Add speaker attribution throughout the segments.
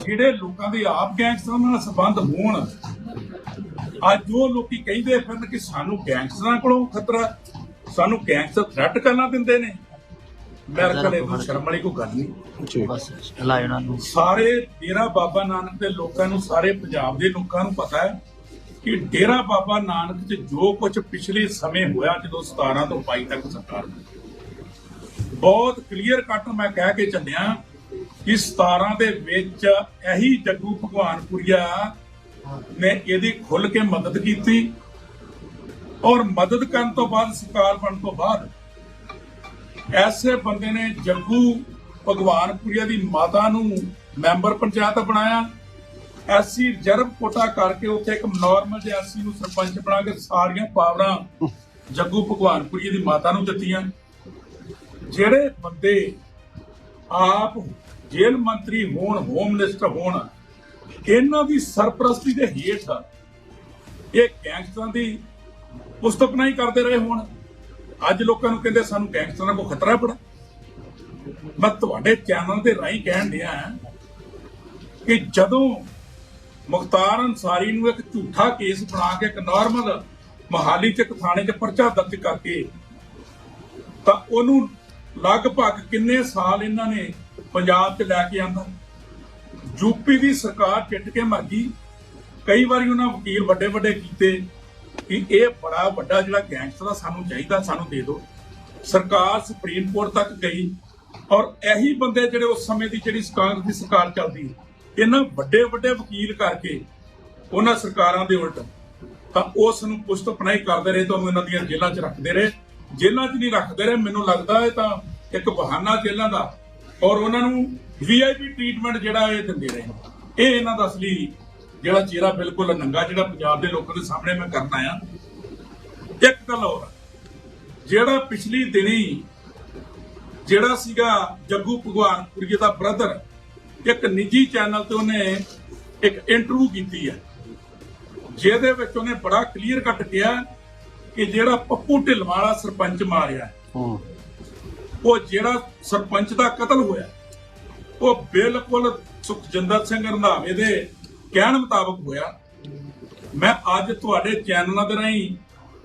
Speaker 1: ਜਿਹੜੇ ਲੋਕਾਂ ਦੇ ਆਪ ਗੈਂਗਸਟਰਾਂ ਨਾਲ ਸੰਬੰਧ ਹੋਣ ਅੱਜ ਉਹ ਲੋਕੀ ਕਹਿੰਦੇ ਫਿਰਨ ਕਿ ਸਾਨੂੰ ਗੈਂਗਸਟਰਾਂ ਕੋਲੋਂ ਖਤਰਾ ਸਾਨੂੰ ਗੈਂਗਸਟਰ ਥ੍ਰੈਟ ਕਰਨਾ ਦਿੰਦੇ ਨੇ ਮੇਰੇ ਕੋਲ ਇਹ ਸ਼ਰਮ ਵਾਲੀ ਕੋਈ ਗੱਲ ਨਹੀਂ।
Speaker 2: ਬਸ ਲਾਇ ਉਹਨਾਂ ਨੂੰ।
Speaker 1: ਸਾਰੇ ਡੇਰਾ ਬਾਬਾ ਨਾਨਕ ਦੇ ਲੋਕਾਂ ਨੂੰ ਸਾਰੇ ਪੰਜਾਬ ਦੇ ਲੋਕਾਂ ਨੂੰ ਪਤਾ ਹੈ ਕਿ ਡੇਰਾ ਬਾਬਾ ਨਾਨਕ 'ਚ ਜੋ ਕੁਝ ਪਿਛਲੇ ਸਮੇਂ ਹੋਇਆ ਜਦੋਂ 17 ਤੋਂ 22 ਤੱਕ ਸਰਕਾਰ ਬਹੁਤ ਕਲੀਅਰ ਕੱਟ ਮੈਂ ਕਹਿ ਕੇ ਚੱਲਿਆ ਕਿ 17 ਦੇ ਵਿੱਚ ਇਹੀ ਜੱਗੂ ਭਗਵਾਨਪੁਰੀਆ ਨੇ ਇਹਦੀ ਖੁੱਲ ਕੇ ਮਦਦ ਕੀਤੀ ਔਰ ਮਦਦ ਕਰਨ ਤੋਂ ਬਾਅਦ ਸਰਕਾਰ ਬਣਨ ਤੋਂ ਬਾਅਦ ਐਸੇ ਬੰਦੇ ਨੇ ਜੱਗੂ ਭਗਵਾਨਪੁਰੀਆ ਦੀ ਮਾਤਾ ਨੂੰ ਮੈਂਬਰ ਪੰਚਾਇਤ ਬਣਾਇਆ। ਐਸੀ ਰਿਜ਼ਰਵ ਕੋਟਾ ਕਰਕੇ ਉੱਥੇ ਇੱਕ ਨਾਰਮਲ ਜਿਹਾ ਐਸੀ ਨੂੰ ਸਰਪੰਚ ਬਣਾ ਕੇ ਸਾਰੀਆਂ ਪਾਵਰਾਂ ਜੱਗੂ ਭਗਵਾਨਪੁਰੀਆ ਦੀ ਮਾਤਾ ਨੂੰ ਦਿੱਤੀਆਂ। ਜਿਹੜੇ ਬੰਦੇ ਆਪ ਜੇਲ੍ਹ ਮੰਤਰੀ ਹੋਣ ਹੋਮ ਮਿਨਿਸਟਰ ਹੋਣ, ਇਹਨਾਂ ਦੀ ਸਰਪ੍ਰਸਤੀ ਦੇ ਹੇਠ ਇਹ ਗੈਂਗਸਟਰਾਂ ਦੀ ਪੁਸਤਕਨਾਈ ਕਰਦੇ ਰਹੇ ਹੋਣ। ਅੱਜ ਲੋਕਾਂ ਨੂੰ ਕਹਿੰਦੇ ਸਾਨੂੰ ਗੈਂਗਸਟਰਾਂ ਕੋ ਖਤਰਾ ਪੜਾ ਮੈਂ ਤੁਹਾਡੇ ਚੈਨਲ ਤੇ ਰਾਹੀਂ ਕਹਿਣ ਡਿਆ ਕਿ ਜਦੋਂ ਮੁਖਤਾਰ ਅਨਸਾਰੀ ਨੂੰ ਇੱਕ ਝੂਠਾ ਕੇਸ ਬਣਾ ਕੇ ਇੱਕ ਨਾਰਮਲ ਮਹਾਲੀ ਚ ਇੱਕ ਥਾਣੇ 'ਚ ਪਰਚਾ ਦਰਜ ਕਰਕੇ ਤਾਂ ਉਹਨੂੰ ਲਗਭਗ ਕਿੰਨੇ ਸਾਲ ਇਹਨਾਂ ਨੇ ਪੰਜਾਬ 'ਚ ਲੈ ਕੇ ਆਂਦਾ। ਯੂਪੀ ਦੀ ਸਰਕਾਰ ਚਿੱਟ ਕੇ ਮਰ ਗਈ। ਕਈ ਵਾਰੀ ਉਹਨਾਂ ਵਕੀਲ ਵੱਡੇ ਵੱਡੇ ਕੀਤੇ ਕਿ ਇਹ ਬੜਾ ਵੱਡਾ ਜਿਹੜਾ ਗੈਂਗਸਟਰ ਆ, ਸਾਨੂੰ ਚਾਹੀਦਾ, ਸਾਨੂੰ ਦੇ ਦਿਓ। ਸਰਕਾਰ ਸੁਪਰੀਮ ਕੋਰਟ ਤੱਕ ਗਈ ਔਰ ਇਹੀ ਬੰਦੇ ਜਿਹੜੇ ਉਸ ਸਮੇਂ ਦੀ ਜਿਹੜੀ ਕਾਂਗਰਸ ਦੀ ਸਰਕਾਰ ਚੱਲਦੀ, ਇਹਨਾਂ ਵੱਡੇ ਵੱਡੇ ਵਕੀਲ ਕਰਕੇ ਉਹਨਾਂ ਸਰਕਾਰਾਂ ਦੇ ਉਲਟ ਤਾਂ ਉਸ ਨੂੰ ਪੁਸ਼ਤ ਪਨਾਈ ਕਰਦੇ ਰਹੇ ਤੁਹਾਨੂੰ ਇਹਨਾਂ ਦੀਆਂ ਜੇਲ੍ਹਾਂ 'ਚ ਰੱਖਦੇ ਰਹੇ। ਜੇਲ੍ਹਾਂ 'ਚ ਨਹੀਂ ਰੱਖਦੇ ਰਹੇ, ਮੈਨੂੰ ਲੱਗਦਾ ਇਹ ਤਾਂ ਇੱਕ ਬਹਾਨਾ ਜੇਲ੍ਹਾਂ ਦਾ ਔਰ ਉਹਨਾਂ ਨੂੰ ਵੀਆਈਪੀ ਟ੍ਰੀਟਮੈਂਟ ਜਿਹੜਾ ਇਹ ਦਿੰਦੇ ਰਹੇ। ਇਹ ਇਹਨਾਂ ਦਾ ਅਸਲੀ ਜਿਹੜਾ ਚਿਹਰਾ ਬਿਲਕੁਲ ਨੰਗਾ ਜਿਹੜਾ ਪੰਜਾਬ ਦੇ ਲੋਕਾਂ ਦੇ ਸਾਹਮਣੇ ਮੈਂ ਕਰਨਾ ਆ ਇੱਕ ਗੱਲ ਹੋਰ ਜਿਹੜਾ ਪਿਛਲੀ ਦਿਨੀ ਜਿਹੜਾ ਸੀਗਾ ਜੱਗੂ ਭਗਵਾਨਪੁਰੀਏ ਦਾ ਬ੍ਰਦਰ ਇੱਕ ਨਿੱਜੀ ਚੈਨਲ ਤੇ ਉਹਨੇ ਇੱਕ ਇੰਟਰਵਿਊ ਕੀਤੀ ਹੈ। ਜਿਹਦੇ ਵਿੱਚ ਉਹਨੇ ਬੜਾ ਕਲੀਅਰ ਕੱਟ ਕਿਹਾ ਕਿ ਜਿਹੜਾ ਪੱਪੂ ਢਿਲਵਾਲਾ ਸਰਪੰਚ ਮਾਰਿਆ। ਉਹ ਜਿਹੜਾ ਸਰਪੰਚ ਦਾ ਕਤਲ ਹੋਇਆ, ਉਹ ਬਿਲਕੁਲ ਸੁਖਜਿੰਦਰ ਸਿੰਘ ਰੰਧਾਵੇ ਦੇ ਕਹਿਣ ਮੁਤਾਬਕ ਹੋਇਆ। ਮੈਂ ਅੱਜ ਤੁਹਾਡੇ ਚੈਨਲਾਂ ਦੇ ਰਾਹੀਂ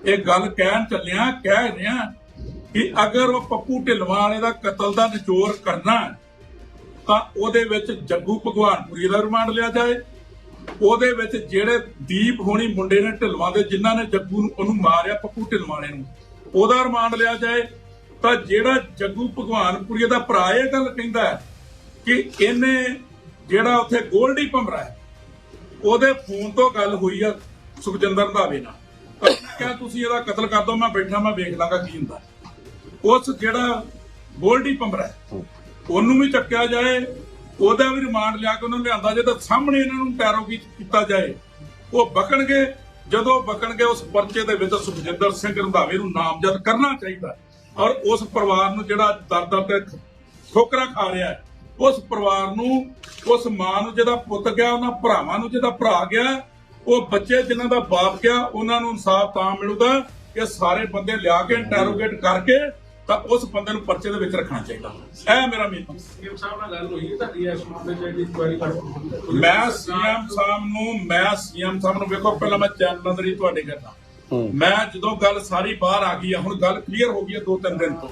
Speaker 1: ਇਹ ਗੱਲ ਕਹਿਣ ਚੱਲਿਆ, ਕਹਿ ਰਿਹਾ ਕਿ ਅਗਰ ਉਹ ਪੱਪੂ ਢਿੱਲਵਾਂ ਵਾਲੇ ਦਾ ਕਤਲ ਦਾ ਨਿਚੋੜ ਕਰਨਾ ਤਾਂ ਉਹਦੇ ਵਿੱਚ ਜੱਗੂ ਭਗਵਾਨਪੁਰੀ ਦਾ ਰਿਮਾਂਡ ਲਿਆ ਜਾਏ। ਉਹਦੇ ਵਿੱਚ ਜਿਹੜੇ ਦੀਪ ਹੋਣੀ ਮੁੰਡੇ ਨੇ ਢਿਲਵਾਂ ਦੇ, ਜਿਨ੍ਹਾਂ ਨੇ ਜੱਗੂ ਨੂੰ ਉਹਨੂੰ ਮਾਰਿਆ ਪੱਪੂ ਢਿਲਵਾਂ ਨੂੰ, ਉਹਦਾ ਰਿਮਾਂਡ ਲਿਆ ਜਾਏ। ਤਾਂ ਜਿਹੜਾ ਜੱਗੂ ਭਗਵਾਨਪੁਰੀ ਦਾ ਭਰਾ ਇਹ ਗੱਲ ਕਹਿੰਦਾ ਕਿ ਇਹਨੇ ਜਿਹੜਾ ਉੱਥੇ ਗੋਲਡੀ ਭਮਰਾ ਹੈ ਉਹਦੇ ਫੋਨ ਤੋਂ ਗੱਲ ਹੋਈ ਆ ਸੁਖਜਿੰਦਰ ਰੰਧਾਵੇ ਨਾਲ। ਕਿਹਾ ਤੁਸੀਂ ਇਹਦਾ ਕਤਲ ਕਰ ਦਿਓ ਮੈਂ ਬੈਠਾ ਮੈਂ ਵੇਖ ਲਾਂਗਾ ਕੀ ਹੁੰਦਾ। ਉਸ ਜਿਹੜਾ ਗੋਲਡੀ ਭਮਰਾ ਹੈ ਉਹਨੂੰ ਵੀ ਚੱਕਿਆ ਜਾਏ ਉਹਦਾ ਵੀ ਰਿਮਾਂਡ ਲਿਆ ਕੇ ਉਹਨੂੰ ਲਿਆਂਦਾ ਜੇ ਤਾਂ ਸਾਹਮਣੇ ਇਹਨਾਂ ਨੂੰ ਟੈਰੋਗੀ ਕੀਤਾ ਜਾਏ ਉਹ ਬਕਣਗੇ ਜਦੋਂ ਬਕਣਗੇ ਉਸ ਪਰਚੇ ਦੇ ਵਿੱਚ ਸੁਖਜਿੰਦਰ ਸਿੰਘ ਰੰਧਾਵੇ ਨੂੰ ਨਾਮਜ਼ਦ ਕਰਨਾ ਚਾਹੀਦਾ ਔਰ ਉਸ ਪਰਿਵਾਰ ਨੂੰ ਜਿਹੜਾ ਦਰ ਦਰ ਤੇ ਠੋਕਰਾਂ ਖਾ ਰਿਹਾ ਹੈ ਉਸ ਪਰਿਵਾਰ ਨੂੰ ਉਸ ਮਾਂ ਨੂੰ ਜਿਹਦਾ ਪੁੱਤ ਗਿਆ ਉਹਨਾਂ ਭਰਾਵਾਂ ਨੂੰ ਜਿਹਦਾ ਭਰਾ ਗਿਆ ਉਹ ਬੱਚੇ ਜਿਨ੍ਹਾਂ ਦਾ ਬਾਪ ਗਿਆ ਉਹਨਾਂ ਨੂੰ ਇਨਸਾਫ ਤਾਂ ਮਿਲੂਗਾ ਕਿ ਸਾਰੇ ਬੰਦੇ ਲਿਆ ਕੇ ਇੰਟਰੋਗੇਟ ਕਰਕੇ ਤਾਂ ਉਸ ਬੰਦੇ ਨੂੰ ਪਰਚੇ ਦੇ ਵਿੱਚ ਰੱਖਣਾ ਚਾਹੀਦਾ। ਇਹ ਮੇਰਾ ਮੀਨ
Speaker 3: ਸੀਐਮ ਸਾਹਿਬ ਨਾਲ ਗੱਲ ਹੋਈ ਤੁਹਾਡੀ ਇਸ ਮਾਮਲੇ 'ਚ ਜਿਹੜੀ ਕੁਐਰੀ ਕਰ
Speaker 1: ਮੈਂ ਸੀਐਮ ਸਾਹਿਬ ਨੂੰ ਮੈਂ ਸੀਐਮ ਸਾਹਿਬ ਨੂੰ ਵੇਖੋ ਪਹਿਲਾਂ ਮੈਂ ਚੈਨਲ ਹੀ ਤੁਹਾਡੇ ਕਰਦਾ ਮੈਂ ਜਦੋਂ ਗੱਲ ਸਾਰੀ ਬਾਹਰ ਆ ਗਈ ਆ ਹੁਣ ਗੱਲ ਕਲੀਅਰ ਹੋ ਗਈ ਹੈ ਦੋ ਤਿੰਨ ਦਿਨ ਤੋਂ।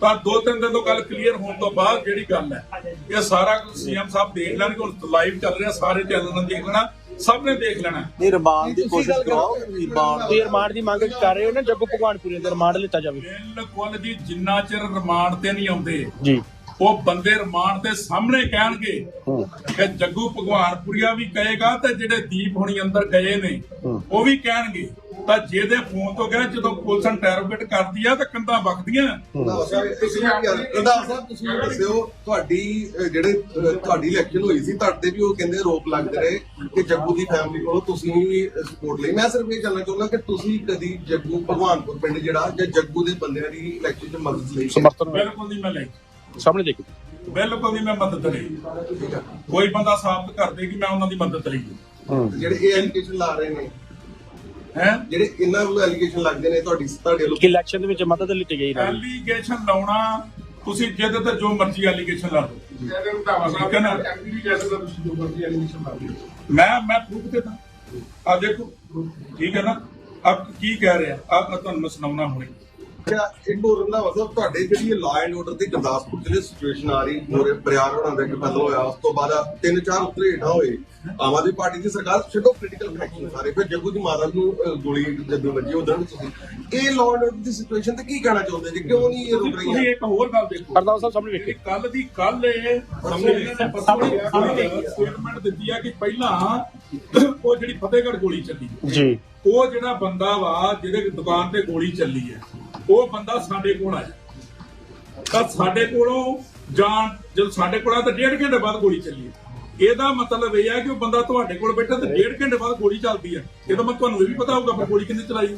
Speaker 1: ਤਾਂ ਦੋ ਤਿੰਨ ਦਿਨ ਤੋਂ ਗੱਲ ਕਲੀਅਰ ਹੋਣ ਤੋਂ ਬਾਅਦ ਜਿਹੜੀ ਗੱਲ ਹੈ ਇਹ ਸਾਰਾ ਕੁਝ ਸੀਐਮ ਸਾਹਿਬ ਦੇਖ ਲੈਣਗੇ ਹੁਣ ਲਾਈਵ ਚੱਲ ਰਿਹਾ ਸਾਰੇ ਚੈਨਲਾਂ ਨੇ ਦੇਖ ਲੈਣਾ ਸਭ ਨੇ ਦੇਖ ਲੈਣਾ।
Speaker 4: ਨਹੀਂ ਰਿਮਾਂਡ ਦੀ ਕੋਸ਼ਿਸ਼ ਕਰਾਓ ਰਿਮਾਂਡ
Speaker 2: ਤੁਸੀਂ ਰਿਮਾਂਡ ਦੀ ਮੰਗ ਕਰ ਰਹੇ ਹੋ ਨਾ ਜੱਗੂ ਭਗਵਾਨਪੁਰੀ ਦੇ ਰਿਮਾਂਡ ਲਿੱਤਾ ਜਾਵੇ।
Speaker 1: ਬਿਲਕੁਲ ਜੀ ਜਿੰਨਾ ਚਿਰ ਰਿਮਾਂਡ ਤੇ ਨਹੀਂ ਆਉਂਦੇ
Speaker 2: ਜੀ।
Speaker 1: ਉਹ ਬੰਦੇ ਰਿਮਾਂਡ ਦੇ ਸਾਹਮਣੇ ਕਹਿਣਗੇ ਕਿ ਜੱਗੂ ਭਗਵਾਨਪੁਰੀਆ ਵੀ ਕਹੇਗਾ ਤੇ ਜਿਹੜੇ ਦੀਪ ਹੁਣੀ ਅੰਦਰ ਗਏ ਨੇ ਉਹ ਵੀ ਕਹਿਣਗੇ। ਤਾਂ ਜਿਹਦੇ ਫੋਨ ਤੋਂ ਗਏ ਜਦੋਂ ਪੁਲਿਸ ਇੰਟਰੋਗੇਟ ਕਰਦੀ ਆ ਤਾਂ ਕੰਧਾਂ ਵਗਦੀਆਂ
Speaker 5: ਤੁਸੀਂ ਰੰਧਾਵਾ ਸਾਹਿਬ ਤੁਸੀਂ ਇਹ ਦੱਸਿਓ ਤੁਹਾਡੀ ਅਹ, ਜਿਹੜੇ ਅਹ, ਤੁਹਾਡੀ ਇਲੈਕਸ਼ਨ ਹੋਈ ਸੀ ਤੁਹਾਡੇ ਵੀ ਉਹ ਕਹਿੰਦੇ ਆਰੋਪ ਲੱਗਦੇ ਰਹੇ ਕਿ ਜੱਗੂ ਦੀ ਫੈਮਿਲੀ ਕੋਲੋਂ ਤੁਸੀਂ ਵੀ ਸਪੋਰਟ ਲਈ। ਮੈਂ ਸਿਰਫ ਇਹ ਜਾਣਨਾ ਚਾਹੁੰਦਾ ਕਿ ਤੁਸੀਂ ਕਦੀ ਜੱਗੂ ਭਗਵਾਨਪੁਰ ਪਿੰਡ ਜਿਹੜਾ ਜਾਂ ਜੱਗੂ ਦੇ ਬੰਦਿਆਂ ਦੀ ਇਲੈਕਸ਼ਨ 'ਚ ਮਦਦ ਲਈ ਹੈ?
Speaker 2: ਸਮਰਥਨ
Speaker 1: ਬਿਲਕੁਲ ਨਹੀਂ ਮੈਂ ਲਈ
Speaker 2: ਸਾਹਮਣੇ ਦੇਖੋ।
Speaker 1: ਬਿਲਕੁਲ ਨਹੀਂ ਮੈਂ ਮਦਦ ਲਈ। ਕੋਈ ਬੰਦਾ ਸਾਬਤ ਕਰ ਦੇ ਕਿ ਮੈਂ ਉਹਨਾਂ ਦੀ ਮਦਦ ਲਈ।
Speaker 5: ਜਿਹੜੇ ਇਹ ਐਲੀਗੇਸ਼ਨ ਲਾ ਰਹੇ ਨੇ।
Speaker 1: ਹੈ?
Speaker 5: ਜਿਹੜੇ ਇਹਨਾਂ ਵੱਲੋਂ ਐਲੀਗੇਸ਼ਨ ਲੱਗਦੇ ਨੇ ਤੁਹਾਡੀ ਤੁਹਾਡੇ ਵੱਲੋਂ?
Speaker 2: ਕਿ ਇਲੈਕਸ਼ਨ ਦੇ ਵਿੱਚ ਮਦਦ ਲਿੱਤੀ ਗਈ ਨਾ
Speaker 1: ਐਲੀਗੇਸ਼ਨ ਲਾਉਣਾ ਤੁਸੀਂ ਜਿਹਦੇ ਤੇ ਜੋ ਮਰਜ਼ੀ ਐਲੀਗੇਸ਼ਨ ਲਾ ਦਿਓ।
Speaker 3: ਸਾਹਿਬ
Speaker 1: ਹੈ ਨਾ?
Speaker 3: ਐਮਪੀ ਵੀ ਕਹਿ ਸਕਦਾ ਤੁਸੀਂ ਜੋ ਮਰਜ਼ੀ ਐਲੀਗੇਸ਼ਨ ਲਾ ਦਿਓ।
Speaker 1: ਮੈਂ ਮੈਂ ਪ੍ਰੂਫ ਦੇਦਾ ਆ ਦੇਖੋ ਠੀਕ ਹੈ ਨਾ? ਅਬ ਕੀ ਕਹਿ ਰਿਹਾ? ਆ ਤੁਹਾਨੂੰ ਮੈਂ ਸੁਣਾਉਣਾ ਹੁਣੇ।
Speaker 5: ਅੱਛਾ ਇੱਕ ਹੋਰ ਰੰਧਾਵਾ ਸਾਹਿਬ ਤੁਹਾਡੇ ਜਿਹੜੀ ਲਾਅ ਐਂਡ ਆਰਡਰ ਦੀ ਗੁਰਦਾਸਪੁਰ ਜ਼ਿਲ੍ਹੇ ਸਿਚੁਏਸ਼ਨ ਆ ਰਹੀ ਮੋਰੇ ਬਰਿਆਰ ਹੋਣਾ ਦਾ ਇੱਕ ਕਤਲ ਹੋਇਆ ਉਸ ਤੋਂ ਬਾਅਦ ਤਿੰਨ ਚਾਰ ਉੱਤਰੇ ਹੇਠਾਂ ਹੋਏ। ਆਮ ਆਦਮੀ ਪਾਰਟੀ ਦੀ ਸਰਕਾਰ ਛੱਡੋ ਪੋਲੀਟੀਕਲ ਫੈਕਸ਼ਨ ਸਾਰੇ ਫਿਰ ਜੱਗੂ ਦੀ ਮਾਤਾ ਨੂੰ ਅਹ, ਗੋਲੀ ਜਦੋਂ ਵੱਜੀ ਉਦੋਂ ਤੁਸੀਂ। ਇਹ ਲਾਅ ਐਂਡ ਆਰਡਰ ਦੀ ਸਿਚੁਏਸ਼ਨ ਤੇ ਕੀ ਕਹਿਣਾ ਚਾਹੁੰਦੇ ਜੀ? ਕਿਉਂ ਨਹੀਂ ਇਹ ਰੁਕ ਰਹੀ
Speaker 1: ਤੁਸੀਂ
Speaker 5: ਹੈ
Speaker 1: ਇੱਕ ਹੋਰ ਗੱਲ ਦੇਖੋ।
Speaker 2: ਪ੍ਰਧਾਨ ਸਾਹਿਬ ਸਾਹਮਣੇ
Speaker 1: ਜਿਹੜੀ
Speaker 2: ਵੇਖਿਓ
Speaker 1: ਕੱਲ ਦੀ ਕੱਲ ਇਹ ਸਟੇਟਮੈਂਟ ਦਿੱਤੀ ਆ ਕਿ ਪਹਿਲਾਂ ਉਹ ਜਿਹੜੀ ਫਤਿਹਗੜ੍ਹ ਗੋਲੀ ਚੱਲੀ।
Speaker 2: ਜੀ।
Speaker 1: ਉਹ ਜਿਹੜਾ ਬੰਦਾ ਵਾ ਜਿਹਦੇ ਦੁਕਾਨ ਤੇ ਗੋਲੀ ਚੱਲੀ ਹੈ। ਉਹ ਬੰਦਾ ਸਾਡੇ ਕੋਲ ਆਇਆ। ਤਾਂ ਸਾਡੇ ਕੋਲੋਂ ਜਾਣ ਜਦੋਂ ਸਾਡੇ ਕੋਲ ਆ ਤਾਂ ਡੇਢ ਘੰਟੇ ਬਾਅਦ ਗੋਲੀ ਚੱਲੀ ਇਹਦਾ ਮਤਲਬ ਇਹ ਹੈ ਕਿ ਉਹ ਬੰਦਾ ਤੁਹਾਡੇ ਕੋਲ ਬੈਠਾ ਤੇ ਡੇਢ ਘੰਟੇ ਬਾਅਦ ਗੋਲੀ ਚੱਲਦੀ ਹੈ। ਇਹਦਾ ਮੈਂ ਤੁਹਾਨੂੰ ਇਹ ਵੀ ਪਤਾ ਹੋਊਗਾ ਫਿਰ ਗੋਲੀ ਕਿੰਨੇ ਚਲਾਈ